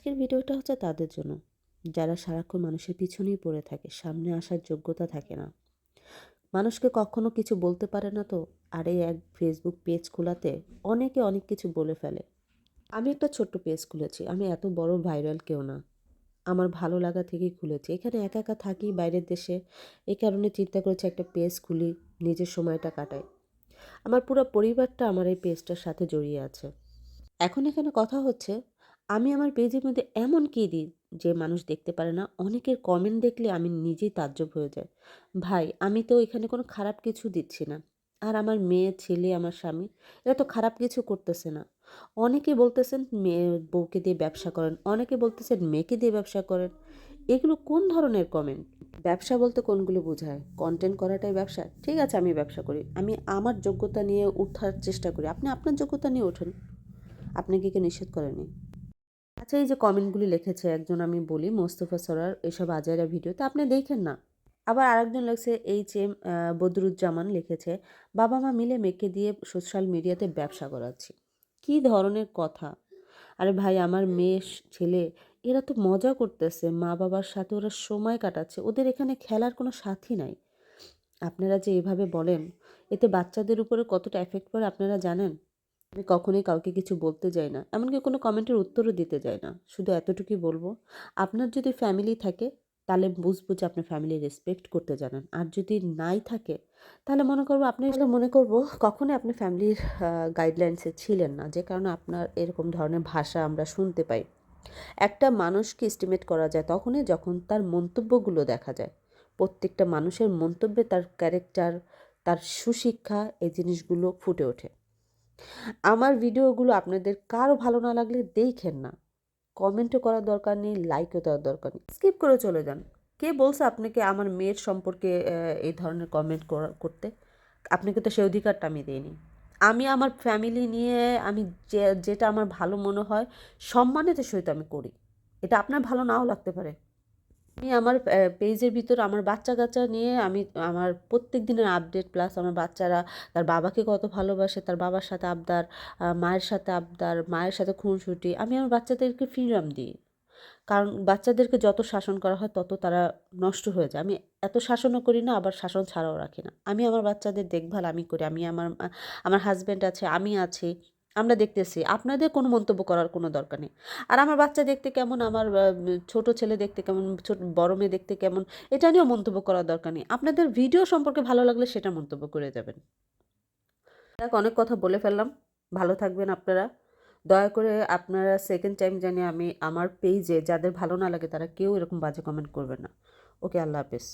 আজকের ভিডিওটা হচ্ছে তাদের জন্য। যারা সারাক্ষণ মানুষের পিছনেই পড়ে থাকে, সামনে আসার যোগ্যতা থাকে না। মানুষকে কখনো কিছু বলতে পারে না তো, আর এই এক ফেসবুক পেজ খোলাতে অনেকে অনেক কিছু বলে ফেলে। আমি একটা ছোট্ট পেজ খুলেছি, আমি এত বড় ভাইরাল কেউ না। আমার ভালো লাগা থেকেই খুলেছি। এখানে একা একা থাকি বাইরের দেশে, এই কারণে চিন্তা করেছি একটা পেজ খুলি, নিজের সময়টা কাটাই। আমার পুরো পরিবারটা আমার এই পেজটার সাথে জড়িয়ে আছে। এখন এখানে কথা হচ্ছে আমি আমার পেজের মধ্যে এমন কী দিই যে মানুষ দেখতে পারে না? অনেকের কমেন্ট দেখলে আমি নিজেই তাজ্জব হয়ে যাই। ভাই, আমি তো এখানে কোনো খারাপ কিছু দিচ্ছি না। আর আমার মেয়ে, ছেলে, আমার স্বামী, এরা তো খারাপ কিছু করতেছে না। অনেকে বলতেছেন মেয়ে বউকে দিয়ে ব্যবসা করেন, অনেকে বলতেছেন মেয়েকে দিয়ে ব্যবসা করেন। এগুলো কোন ধরনের কমেন্ট ব্যবসা বলতে কোনগুলো বোঝায়? কন্টেন্ট করাটাই ব্যবসা? ঠিক আছে, আমি ব্যবসা করি। আমি আমার যোগ্যতা নিয়ে উঠার চেষ্টা করি। আপনি আপনার যোগ্যতা নিয়ে ওঠেন। আপনাকে কেউ নিষেধ করেনি। আচ্ছা এই যে কমেন্টগুলি লিখেছে একজন আমি বলি, মোস্তফা সরার, এসব আজাইরা ভিডিও, তা আপনি দেখেন না? আবার আরেকজন লিখছে এইচ এম বদরুজ্জামান লিখেছে, বাবা মা মিলে মেয়েকে দিয়ে সোশ্যাল মিডিয়াতে ব্যবসা করাচ্ছি। কী ধরনের কথা? আরে ভাই, আমার মেয়ে, ছেলে, এরা তো মজা করতেছে, মা বাবার সাথে ওরা সময় কাটাচ্ছে, ওদের এখানে খেলার কোনো সাথী নাই। আপনারা যে এভাবে বলেন, এতে বাচ্চাদের উপরে কতটা এফেক্ট পড়ে আপনারা জানেন? আমি কখনোই কাউকে কিছু বলতে যাই না, এমনকি কোনো কমেন্টের উত্তরও দিতে যাই না, শুধু এতটুকুই বলব, আপনার যদি ফ্যামিলি থাকে, তাহলে বুঝব যে আপনার ফ্যামিলি রেসপেক্ট করতে জানেন, আর যদি নাই থাকে, তাহলে মনে করব আপনি মনে করব কখনোই আপনি ফ্যামিলির গাইডলাইন্সে ছিলেন না, যে কারণে আপনার এরকম ধরনের ভাষা আমরা শুনতে পাই। একটা মানুষকে এস্টিমেট করা যায় তখনই যখন তার মন্তব্যগুলো দেখা যায়, প্রত্যেকটা মানুষের মন্তব্যে তার ক্যারেক্টার তার সুশিক্ষা, এই জিনিসগুলো ফুটে ওঠে। আমার ভিডিওগুলো আপনাদের কারও ভালো না লাগলে দেখেন না। কমেন্টও করার দরকার নেই লাইকও দেওয়ার দরকার নেই। স্কিপ করে চলে যান। কে বলছে আপনাকে আমার মেয়ের সম্পর্কে এই ধরনের কমেন্ট করতে? আপনাকে তো সে অধিকারটা আমি দিইনি। আমি আমার ফ্যামিলি নিয়ে, আমি যে, যেটা আমার ভালো মনে হয় সম্মানের সহিত আমি করি। এটা আপনার ভালো নাও লাগতে পারে। আমি আমার পেজের ভিতর আমার বাচ্চা কাচ্চা নিয়ে আমি, আমার প্রত্যেক দিনের আপডেট প্লাস আমার বাচ্চারা, তার বাবাকে কত ভালোবাসে, তার বাবার সাথে আবদার মায়ের সাথে আবদার, মায়ের সাথে খুনসুটি, আমি আমার বাচ্চাদেরকে ফ্রিডম দিই। কারণ বাচ্চাদেরকে যত শাসন করা হয় তত তারা নষ্ট হয়ে যায়। আমি এত শাসনও করি না, আবার শাসন ছাড়াও রাখি না। আমি আমার বাচ্চাদের দেখভাল আমি করি। আমি আমার আমার হাজব্যান্ড আছে, আমি আছি। আমরা দেখতেছি। আপনাদের কোনো মন্তব্য করার কোনো দরকার নেই। আর আমার বাচ্চা দেখতে কেমন? আমার ছোট ছেলে দেখতে কেমন? ছোট, বড় মেয়ে দেখতে কেমন? এটা নিয়েও মন্তব্য করার দরকার নেই। আপনাদের ভিডিও সম্পর্কে ভালো লাগলে সেটা মন্তব্য করে যাবেন। দেখ, অনেক কথা বলে ফেললাম। ভালো থাকবেন আপনারা। দয়া করে আপনারা সেকেন্ড টাইম জানি আমি আমার পেজে যাদের ভালো না লাগে তারা কেউ এরকম বাজে কমেন্ট করবে না। ওকে আল্লাহ হাফেজ।